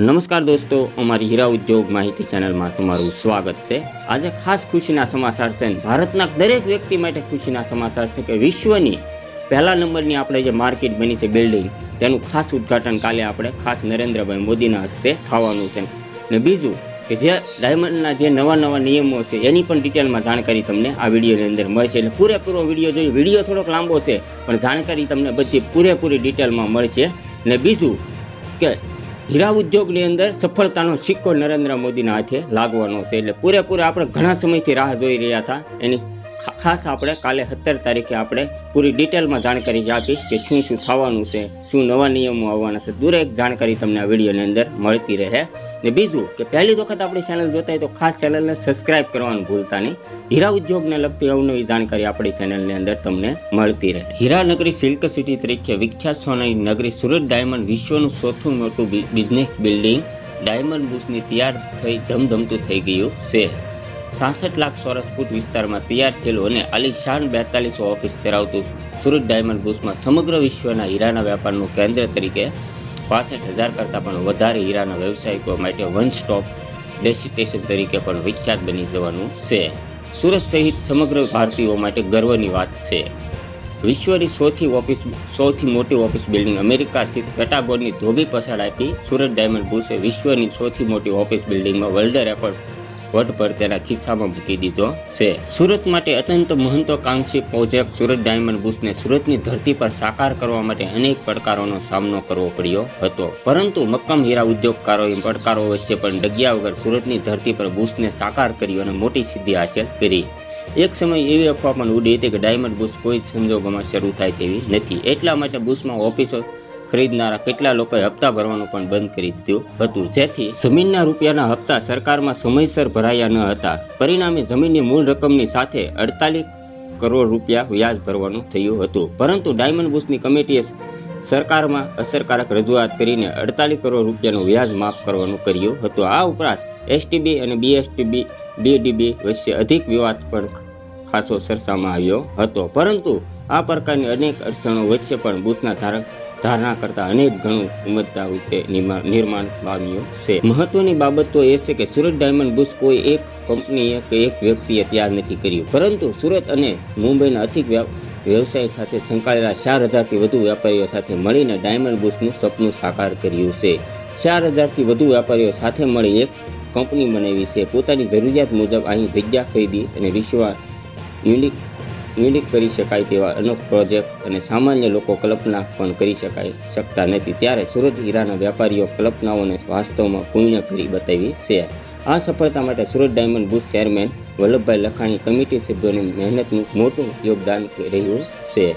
નમસ્કાર દોસ્તો, અમારી હીરા ઉદ્યોગ માહિતી ચેનલમાં તમારું સ્વાગત છે. આજે ખાસ ખુશીના સમાચાર છે ભારતના દરેક વ્યક્તિ માટે ખુશીના સમાચાર છે કે વિશ્વની પહેલા નંબરની આપણે જે માર્કેટ બની છે બિલ્ડિંગ તેનું ખાસ ઉદ્ઘાટન કાલે આપણે ખાસ નરેન્દ્રભાઈ મોદીના હસ્તે થવાનું છે. ને બીજું કે જે ડાયમંડના જે નવા નવા નિયમો છે, એની પણ ડિટેલમાં જાણકારી તમને આ વિડીયોની અંદર મળશે. એટલે પૂરેપૂરો વીડિયો જોઈએ. વીડિયો થોડોક લાંબો છે, પણ જાણકારી તમને બધી પૂરેપૂરી ડિટેલમાં મળશે. ને બીજું કે હીરા ઉદ્યોગની અંદર સફળતાનો સિક્કો નરેન્દ્ર મોદીના હાથે લાગવાનો છે. એટલે પૂરેપૂરા આપણે ઘણા સમયથી રાહ જોઈ રહ્યા હતા. એની ખાસ આપણે કાલે સત્તર તારીખે આપણે પૂરી ડિટેલમાં જાણકારી આપીશ કે શું શું થવાનું છે, શું નવા નિયમો આવવાના છે. દરેક જાણકારી તમને આ વિડીયોની અંદર મળતી રહે. ને બીજું કે પહેલી વખત આપણી ચેનલ જોતા હોય તો ખાસ ચેનલને સબસ્ક્રાઇબ કરવાનું ભૂલતા નહીં. હીરા ઉદ્યોગને લગતી અવનવી જાણકારી આપણી ચેનલની અંદર તમને મળતી રહે. હીરાનગરી સિલ્ક સિટી તરીકે વિખ્યાત સોનાની નગરી સુરત ડાયમંડ વિશ્વનું સૌથી મોટું બિઝનેસ બિલ્ડિંગ ડાયમંડ બુશની તૈયાર થઈ ધમધમતું થઈ ગયું છે. સાસઠ લાખ ચોરસ ફૂટ વિસ્તારમાં તૈયાર થયેલું અને આલિશાન બેતાલીસ ઓફિસ ધરાવતું સુરત ડાયમંડ બુસમાં સમગ્ર વિશ્વના હીરાના વેપારનું કેન્દ્ર તરીકે પાસઠ હજાર કરતાં પણ વધારે હીરાના વ્યવસાયિકો માટે વન સ્ટોપ ડેસ્ટિનેશન તરીકે પણ વિખ્યાત બની જવાનું છે. સુરત સહિત સમગ્ર ભારતીયો માટે ગર્વની વાત છે. વિશ્વની સૌથી ઓફિસ સૌથી મોટી ઓફિસ બિલ્ડિંગ અમેરિકાથી પેટાગોનની ધોબી પછાડ આપી સુરત ડાયમંડ બુસે વિશ્વની સૌથી મોટી ઓફિસ બિલ્ડિંગમાં વર્લ્ડ રેકોર્ડ વટ પર તેના ખિસ્સામાં મૂકી દીધો છે. સુરત માટે અત્યંત મહત્વકાંક્ષી પ્રોજેક્ટ સુરત ડાયમંડ બુશને સુરતની ધરતી પર સાકાર કરવા માટે અનેક પડકારોનો સામનો કરવો પડ્યો હતો. પરંતુ મક્કમ હીરા ઉદ્યોગકારોએ પડકારો વચ્ચે પણ ડગ્યા વગર સુરતની ધરતી પર બુશને સાકાર કર્યું અને મોટી સિદ્ધિ હાંસલ કરી. એક સમય એવી અફવા પણ ઉડી હતી કે ડાયમંડ બુશ કોઈ જ સંજોગોમાં શરૂ થાય તેવી નથી. એટલા માટે બુશમાં ઓફિસો ખરીદનારા કેટલા લોકોએ હપ્તા ભરવાનું પણ બંધ કરી દીધું હતું. જેથી જમીનના રૂપિયાના હપ્તા સરકારમાં સમયસર ભરાયા ન હતા. પરિણામે જમીનની મૂળ રકમની સાથે અડતાલીસ કરોડ રૂપિયા વ્યાજ ભરવાનું થયું હતું. પરંતુ ડાયમંડ બુસની કમિટીએ સરકારમાં અસરકારક રજૂઆત કરીને અડતાલીસ કરોડ રૂપિયાનું વ્યાજ માફ કરવાનું કર્યું હતું. આ ઉપરાંત એસટીબી અને બીએસટીબી, ડીડીબી વચ્ચે અધિક વિવાદ પણ ખાસો સરસામાં આવ્યો હતો. પરંતુ આ પ્રકારની અનેક અડચણો વચ્ચે પણ બુથના ધારક ધારણા કરતા અનેક ગણું ઉમદતા રીતે નિર્મા- નિર્માણ પામ્યું છે. મહત્વની બાબત તો એ છે કે સુરત ડાયમંડ બુશ કોઈ એક કંપનીએ કે એક વ્યક્તિએ તૈયાર નથી કર્યું. પરંતુ સુરત અને મુંબઈના અધિક વ્યા- વ્યવસાય સાથે સંકળાયેલા ચાર હજારથી વધુ વેપારીઓ સાથે મળીને ડાયમંડ બુશનું સપનું સાકાર કર્યું છે. ચાર હજારથી વધુ વેપારીઓ સાથે મળી એક કંપની બનાવી છે. પોતાની જરૂરિયાત મુજબ અહીં જગ્યા ખરીદી અને વિશ્વ યુનિક યુનિક કરી શકાય તેવા અનેક પ્રોજેક્ટ અને સામાન્ય લોકો કલ્પના પણ કરી શકાય શકતા નથી. ત્યારે સુરત હીરાના વેપારીઓ કલ્પનાઓને વાસ્તવમાં પૂર્ણ કરી બતાવી છે. આ સફળતા માટે સુરત ડાયમંડ બુથ ચેરમેન વલ્લભભાઈ લખાણી કમિટી સભ્યોની મહેનતનું મોટું યોગદાન રહ્યું છે.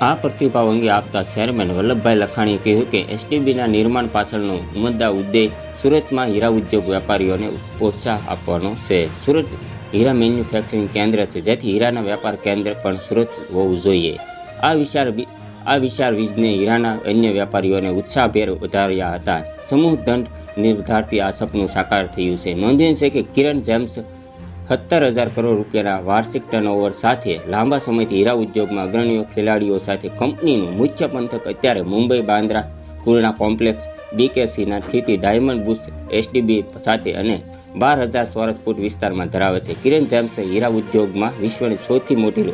આ પ્રતિભાવ અંગે આપતા ચેરમેન વલ્લભભાઈ લખાણીએ કહ્યું કે એસટીબીના નિર્માણ પાછળનો ઉમદા ઉદ્દેશ સુરતમાં હીરા ઉદ્યોગ વેપારીઓને પ્રોત્સાહન આપવાનો છે. સુરત હીરા મેન્યુફેક્ચરિંગ કેન્દ્ર છે. જેથી હીરાના વેપાર કેન્દ્ર પણ સુરત હોવું જોઈએ. આ વિચાર આ વિચાર વીજને હીરાના અન્ય વેપારીઓને ઉત્સાહભેર વધાર્યા હતા. સમૂહ દંડ નિર્ધારતી આ સપનું સાકાર થયું છે. નોંધનીય છે કે કિરણ જેમ્સ સત્તર હજાર કરોડ રૂપિયાના વાર્ષિક ટર્નઓવર સાથે લાંબા સમયથી હીરા ઉદ્યોગમાં અગ્રણીઓ ખેલાડીઓ સાથે કંપનીનું મુખ્ય પંથક અત્યારે મુંબઈ બાંદ્રા પૂર્ણા કોમ્પ્લેક્સ બીકેસીના સ્થિતિ ડાયમંડ બુશ એસડીબી સાથે અને બાર હજાર ચોરસ ફૂટ વિસ્તારમાં ધરાવે છે. કિરણ જેમ્સ હીરા ઉદ્યોગમાં વિશ્વની સૌથી મોટી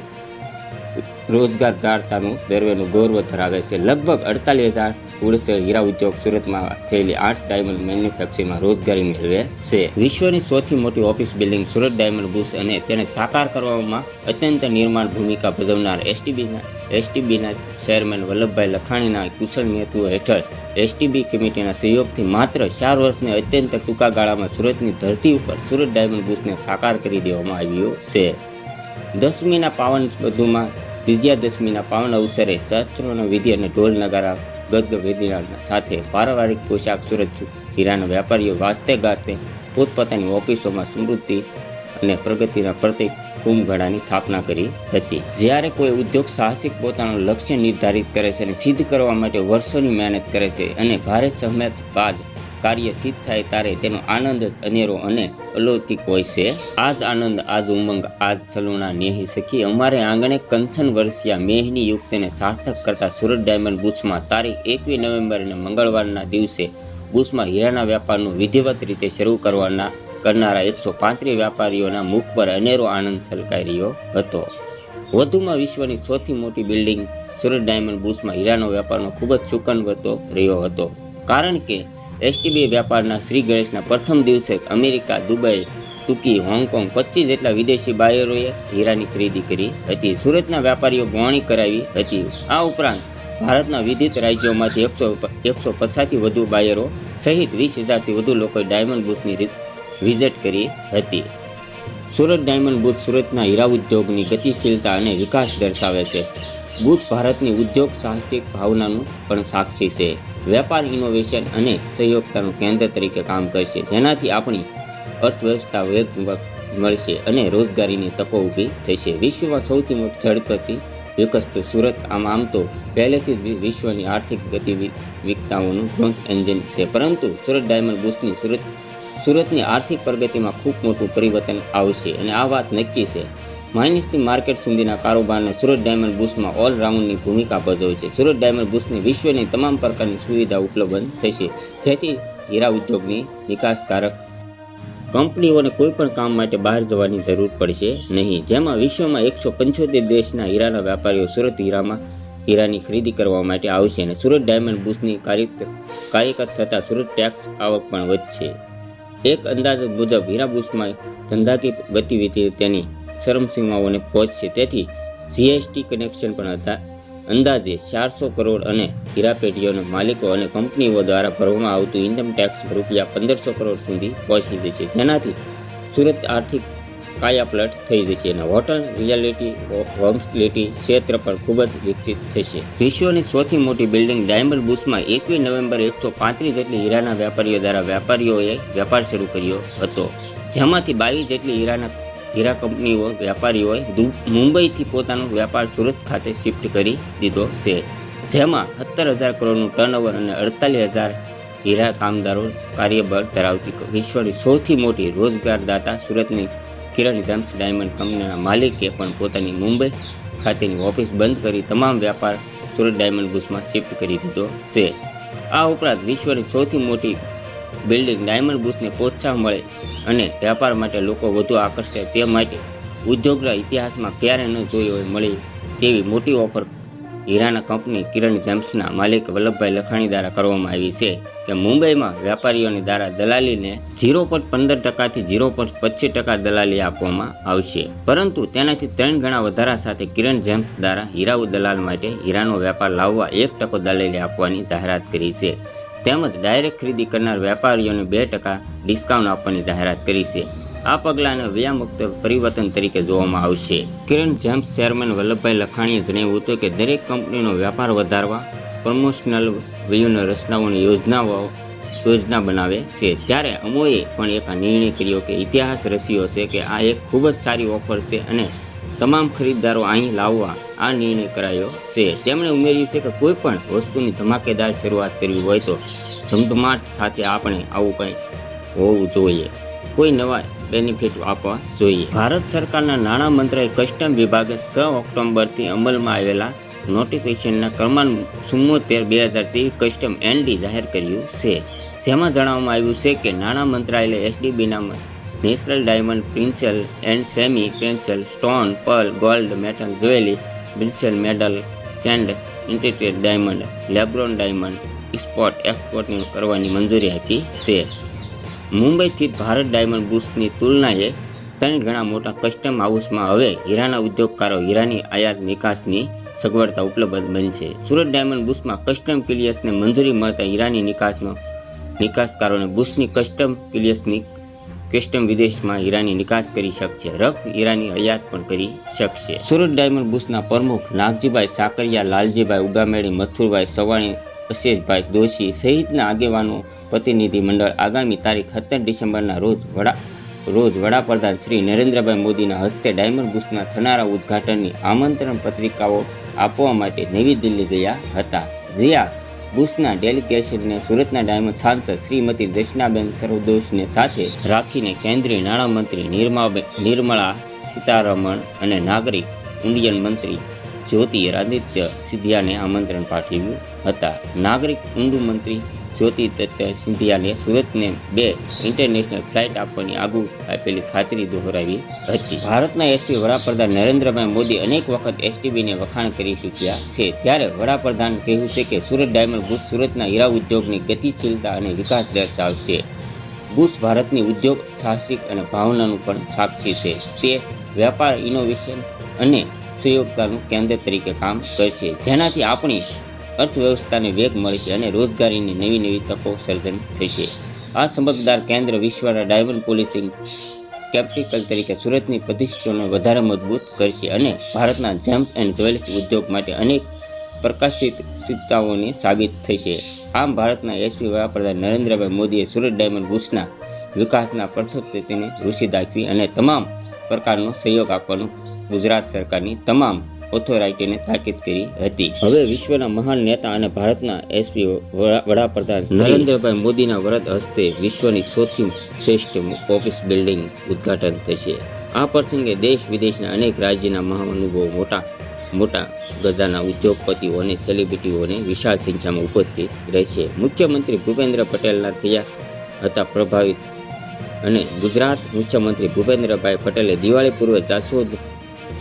રોજગાર ગાળતાનું દરવેનું ગૌરવ ધરાવે છે. લગભગ અડતાલીસ હજાર ઉડસે હીરા ઉદ્યોગ સુરતમાં થયેલી આઠ ડાયમંડ મેન્યુફેક્ચરિંગમાં રોજગારી મેળવે છે. વિશ્વની સૌથી મોટી office building Surat Diamond Bourse અને તેને સાકાર કરવામાં અત્યંત નિર્માણ ભૂમિકા ભજવનાર એસટીબીના એસટીબીના ચેરમેન વલ્લભભાઈ લખાણીના કુશળ નેતૃત્વ હેઠળ એસટીબી કમિટીના સહયોગથી માત્ર ચાર વર્ષને અત્યંત ટૂંકા ગાળામાં સુરતની ધરતી ઉપર સુરત ડાયમંડ બુશને સાકાર કરી દેવામાં આવ્યું છે. દસમીના પાવન બધુમાં વિજયાદશમીના પાવન અવસરે શાસ્ત્રોના વિધિ અને ઢોલ નગારા ગદગ વેદીના સાથે પારિવારિક પોશાક સુરત હીરાના વેપારીઓ વાસ્તે ગાસ્તે પોતપોતાની ઓફિસોમાં સમૃદ્ધિ અને પ્રગતિના પ્રતિક કુંભગળાની સ્થાપના કરી હતી. જ્યારે કોઈ ઉદ્યોગ સાહસિક પોતાનું લક્ષ્ય નિર્ધારિત કરે છે અને સિદ્ધ કરવા માટે વર્ષોની મહેનત કરે છે અને ભારે સહમત બાદ કાર્ય સિદ્ધ થાય ત્યારે તેનો આનંદ અનેરો અને અલૌકિક હોય છે. આજ આનંદ, આજ ઉમંગ, આજ સલુણા નેહી સખી અમારે આંગણે કંચન વર્ષિયા મેહની યુક્તને સાર્થક કરતા સુરત ડાયમંડ બુથમાં તારીખ એકવીસ નવેમ્બરને મંગળવારના દિવસે બુથમાં હીરાના વેપારનું વિધિવત રીતે શરૂ કરવાના, કરનારા એકસો પાંત્રીસ વેપારીઓના મુખ પર અનેરો આનંદ છલકાઈ રહ્યો હતો. વધુમાં વિશ્વની સૌથી મોટી બિલ્ડિંગ સુરત ડાયમંડ બુથમાં હીરાનો વેપારનો ખૂબ જ સુકનવતો રહ્યો હતો. કારણ કે એસટીબી વેપારના શ્રી ગણેશના પ્રથમ દિવસે અમેરિકા, દુબઈ, તુર્કી, હોંગકોંગ પચીસ જેટલા વિદેશી બાયરોએ હીરાની ખરીદી કરી હતી. સુરતના વેપારીઓ ગોવાણી કરાવી હતી. આ ઉપરાંત ભારતના વિવિધ રાજ્યોમાંથી એકસો એકસો પચાસથી વધુ બાયરો સહિત વીસ હજારથી વધુ લોકોએ ડાયમંડ બુશની વિઝિટ કરી હતી. સુરત ડાયમંડ બુથ સુરતના હીરા ઉદ્યોગની ગતિશીલતા અને વિકાસ દર્શાવે છે. બુથ ભારતની ઉદ્યોગ સાહસિક ભાવનાનું પણ સાક્ષી છે. વેપાર ઇનોવેશન અને સહયોગતાનું કેન્દ્ર તરીકે કામ કરશે. જેનાથી આપણી અર્થવ્યવસ્થા વેગ મળશે અને રોજગારીની તકો ઊભી થશે. વિશ્વમાં સૌથી મોટી ઝડપથી વિકસતું સુરત આમ આમ તો પહેલેથી જ વિશ્વની આર્થિક ગતિવિકતાઓનું ગ્રોથ એન્જિન છે. પરંતુ સુરત ડાયમંડ બુસની સુરત, સુરતની આર્થિક પ્રગતિમાં ખૂબ મોટું પરિવર્તન આવશે અને આ વાત નક્કી છે. માઇનસથી માર્કેટ સુધીના કારોબારને સુરત ડાયમંડ બુથમાં ઓલરાઉન્ડની ભૂમિકા ભજવે છે. સુરત ડાયમંડ બુથને વિશ્વની તમામ પ્રકારની સુવિધા ઉપલબ્ધ થશે. જેથી હીરા ઉદ્યોગની વિકાસકારક કંપનીઓને કોઈપણ કામ માટે બહાર જવાની જરૂર પડશે નહીં. જેમાં વિશ્વમાં એકસો પંચોતેર દેશના હીરાના વેપારીઓ સુરત હીરામાં હીરાની ખરીદી કરવા માટે આવશે અને સુરત ડાયમંડ બુથની કાર્યકર થતાં સુરત ટેક્સ આવક પણ વધશે. એક અંદાજ મુજબ હીરા બુથમાં ધંધાકીય ગતિવિધિ તેની ચરમસીમાઓને પહોંચશે તેથી જીએસટી કનેક્શન પણ હતા. અંદાજે ચારસો કરોડ અને હીરાપેઢીઓના માલિકો અને કંપનીઓ દ્વારા ભરવામાં આવતું ઇન્કમ ટેક્સ રૂપિયા પંદરસો કરોડ સુધી પહોંચી જશે જેનાથી સુરત આર્થિક કાયાપલટ થઈ જશે અને હોટલ રિયાલિટી હોમ્સલિટી ક્ષેત્ર પણ ખૂબ જ વિકસિત થશે. વિશ્વની સૌથી મોટી બિલ્ડિંગ ડાયમંડ બુશમાં એકવીસ નવેમ્બર એકસો પાંત્રીસ જેટલી હીરાના વેપારીઓ દ્વારા વેપારીઓએ વેપાર શરૂ કર્યો હતો. જેમાંથી બાવીસ જેટલી હીરાના હીરા કંપનીઓ વેપારીઓએ મુંબઈથી પોતાનો વેપાર સુરત ખાતે શિફ્ટ કરી દીધો છે. જેમાં સત્તર હજાર કરોડનું ટર્નઓવર અને અડતાલીસ હજાર હીરા કામદારો કાર્યબળ ધરાવતી વિશ્વની સૌથી મોટી રોજગારદાતા સુરતની કિરણ જેમ્સ ડાયમંડ કંપનીના માલિકે પણ પોતાની મુંબઈ ખાતેની ઓફિસ બંધ કરી તમામ વ્યાપાર સુરત ડાયમંડ બુશમાં શિફ્ટ કરી દીધો છે. આ ઉપરાંત વિશ્વની સૌથી મોટી બિલ્ડિંગ ડાયમંડ બુશને પ્રોત્સાહન મળે અને વેપાર માટે લોકો વધુ આકર્ષે તે માટે ઉદ્યોગના ઇતિહાસમાં ક્યારે ન જોઈ હોય મળી તેવી મોટી ઓફર હીરાના કંપની કિરણ જેમ્સના માલિક વલ્લભભાઈ લખાણી દ્વારા કરવામાં આવી છે કે મુંબઈમાં વેપારીઓની દ્વારા દલાલીને ઝીરો પોઈન્ટ પંદર ટકાથી ઝીરો પોઈન્ટ પચીસ ટકા દલાલી આપવામાં આવશે. પરંતુ તેનાથી ત્રણ ગણા વધારા સાથે કિરણ જેમ્સ દ્વારા હીરાઉ દલાલ માટે હીરાનો વેપાર લાવવા એક ટકો દલાલી આપવાની જાહેરાત કરી છે. તેમજ ડાયરેક્ટ ખરીદી કરનાર વેપારીઓને બે ટકા ડિસ્કાઉન્ટ આપવાની જાહેરાત કરી છે. આ પગલાંને વ્યામુક્ત પરિવર્તન તરીકે જોવામાં આવશે. કિરણ જેમ્સ ચેરમેન વલ્લભભાઈ લખાણીએ જણાવ્યું હતું કે દરેક કંપનીનો વેપાર વધારવા પ્રમોશનલ વ્યૂહની રચનાઓની યોજનાઓ, યોજના બનાવે છે. ત્યારે અમોએ પણ એક નિર્ણય કર્યો કે ઇતિહાસ રચ્યો છે કે આ એક ખૂબ જ સારી ઓફર છે અને તમામ ખરીદદારો અહીં લાવવા આ નિર્ણય કરાયો છે. તેમણે ઉમેર્યું છે કે કોઈ પણ વસ્તુની ધમાકેદાર શરૂઆત કરવી હોય તો ધમધમાટ સાથે આપણે આવું કંઈ હોવું જોઈએ. કોઈ નવા બેનિફિટ આપવા જોઈએ. ભારત સરકારના નાણાં મંત્રાલય કસ્ટમ વિભાગે છ ઓક્ટોબરથી અમલમાં આવેલા નોટિફિકેશનના ક્રમાંક ચુમ્મોતેર બે હજાર ત્રેવીસ કસ્ટમ એનડી જાહેર કર્યું છે. જેમાં જણાવવામાં આવ્યું છે કે નાણાં મંત્રાલયે એસડીબીના national diamond precious and semi precious stone, pearl, gold metal jewellery precious metal, send ઇન્ટિટેડ diamond, lab grown diamond, spot એક્સપોર્ટની કરવાની મંજૂરી આપી છે. મુંબઈથી ભારત ડાયમંડ બુશની તુલનાએ ત્રણ ઘણા મોટા કસ્ટમ હાઉસમાં હવે હીરાના ઉદ્યોગકારો હીરાની આયાત નિકાસની સગવડતા ઉપલબ્ધ બનશે સુરત ડાયમંડ બુશમાં કસ્ટમ ક્લિયર્સને મંજૂરી મળતા હીરાની નિકાસનો નિકાસકારોને બુશની કસ્ટમ ક્લિયર્સની કસ્ટમ વિદેશમાં હીરાની નિકાસ કરી શકશે. રફ હીરાની આયાત પણ કરી શકશે. સુરત ડાયમંડ બુશના પ્રમુખ નાગજીભાઈ સાકરિયા, લાલજીભાઈ ઉગામેડી, મથુરભાઈ સવાણી, અશેષભાઈ દોશી સહિતના આગેવાનો પ્રતિનિધિ મંડળ આગામી તારીખ સત્તર ડિસેમ્બરના રોજ વડા, રોજ વડાપ્રધાન શ્રી નરેન્દ્રભાઈ મોદીના હસ્તે ડાયમંડ બુશના થનારા ઉદ્ઘાટનની આમંત્રણ પત્રિકાઓ આપવા માટે નવી દિલ્હી ગયા હતા. જ્યાં બુશના ડેલિગેશનને સુરતના ડાયમંડ સાંસદ શ્રીમતી દર્શનાબેન સરદોષને સાથે રાખીને કેન્દ્રીય નાણામંત્રી નિર્માબેન નિર્મળા સીતારમણ અને નાગરિક ઉડ્ડયન મંત્રી જ્યોતિરાદિત્ય સિંધિયાને આમંત્રણ પાઠવ્યું હતા. નાગરિક ઊંડું મંત્રી જ્યોતિ સિંધિયાને સુરતને બે ઇન્ટરનેશનલ ફ્લાઇટ આપવાની આગુ આપેલી ખાતરી દોહરાવી હતી. ભારતના એસપી વડાપ્રધાન નરેન્દ્રભાઈ મોદી અનેક વખત એસટીબીને વખાણ કરી ચૂક્યા છે. ત્યારે વડાપ્રધાન કહ્યું છે કે સુરત ડાયમંડ બુશ સુરતના હીરા ઉદ્યોગની ગતિશીલતા અને વિકાસ દર્શાવશે. બુશ ભારતની ઉદ્યોગ, સાહસિક અને ભાવનાનું પણ સાક્ષી છે તે. વેપાર ઇનોવેશન અને સહયોગતાનું કેન્દ્ર તરીકે કામ કરશે. જેનાથી આપણી અર્થવ્યવસ્થાને વેગ મળશે અને રોજગારીની નવી નવી તકો સર્જન થશે આ ચમકદાર કેન્દ્ર વિશ્વના ડાયમંડ પોલિસિંગ કેપિટલ તરીકે સુરતની પ્રતિષ્ઠાને વધારે મજબૂત કરશે અને ભારતના જેમ્સ એન્ડ જ્વેલર્સ ઉદ્યોગ માટે અનેક પ્રકાશિત ચિંતાઓની સાબિત થશે. આમ, ભારતના એસપી વડાપ્રધાન નરેન્દ્રભાઈ મોદીએ સુરત ડાયમંડ બુશના વિકાસના પ્રથમ ઋષિ દાખવી અને તમામ પ્રકારનો સહયોગ આપવાનું ગુજરાત સરકારની તમામ ઓથોરાઇટીને તાકીદ કરી હતી. હવે વિશ્વના મહાન નેતા અને ભારતના એસપી વડાપ્રધાન નરેન્દ્રભાઈ મોદીના વરદ હસ્તે વિશ્વની સૌથી શ્રેષ્ઠ ઓફિસ બિલ્ડિંગ ઉદ્ઘાટન થશે. આ પ્રસંગે દેશ વિદેશના અનેક રાજ્યના મહાનુભવો મોટા મોટા ગજાના ઉદ્યોગપતિઓ અને સેલિબ્રિટીઓને વિશાળ સંખ્યામાં ઉપસ્થિત રહેશે. મુખ્યમંત્રી ભૂપેન્દ્ર પટેલના થયા હતા પ્રભાવિત અને ગુજરાત મુખ્યમંત્રી ભૂપેન્દ્રભાઈ પટેલે દિવાળી પૂર્વે જાસોદ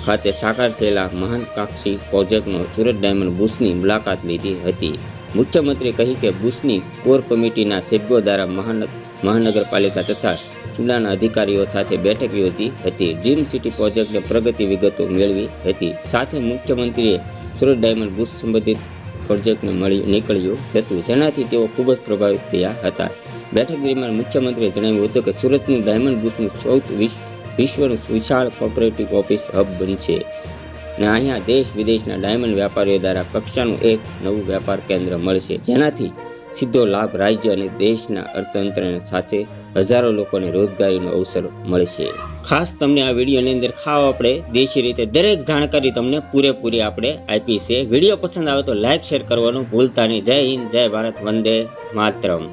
ખાતે સાકાર થયેલા મહાનકાંક્ષી પ્રોજેક્ટનો સુરત ડાયમંડ બુશની મુલાકાત લીધી હતી. મુખ્યમંત્રીએ કહી કે બુશની કોર કમિટીના સભ્યો દ્વારા મહાન, મહાનગરપાલિકા તથા જિલ્લાના અધિકારીઓ સાથે બેઠક યોજી હતી. ડ્રીમ સિટી પ્રોજેક્ટને પ્રગતિ વિગતો મેળવી હતી. સાથે મુખ્યમંત્રીએ સુરત ડાયમંડ બુશ સંબંધિત પ્રોજેક્ટને મળી નીકળ્યું હતું. જેનાથી તેઓ ખૂબ જ પ્રભાવિત થયા હતા. બેઠક દરમિયાન મુખ્યમંત્રીએ જણાવ્યું હતું કે સુરતનું ડાયમંડ બુશનું સૌથી વિશ- વિશ્વનું વિશાળ કોઓપરેટિવ ઓફિસ હબ બનશે અને અહીંયા દેશ વિદેશના ડાયમંડ વેપારીઓ દ્વારા કક્ષાનું એક નવું વેપાર કેન્દ્ર મળશે. જેનાથી સીધો લાભ રાજ્ય અને દેશના અર્થતંત્રને સાથે હજારો લોકોને રોજગારીનો અવસર મળશે. ખાસ તમને આ વિડીયોની અંદર ખાવ આપણે દેશી રીતે દરેક જાણકારી તમને પૂરેપૂરી આપણે આપી છે. વીડિયો પસંદ આવે તો લાઇક શેર કરવાનું ભૂલતા નહીં. જય હિન્દ, જય ભારત, વંદે માતરમ.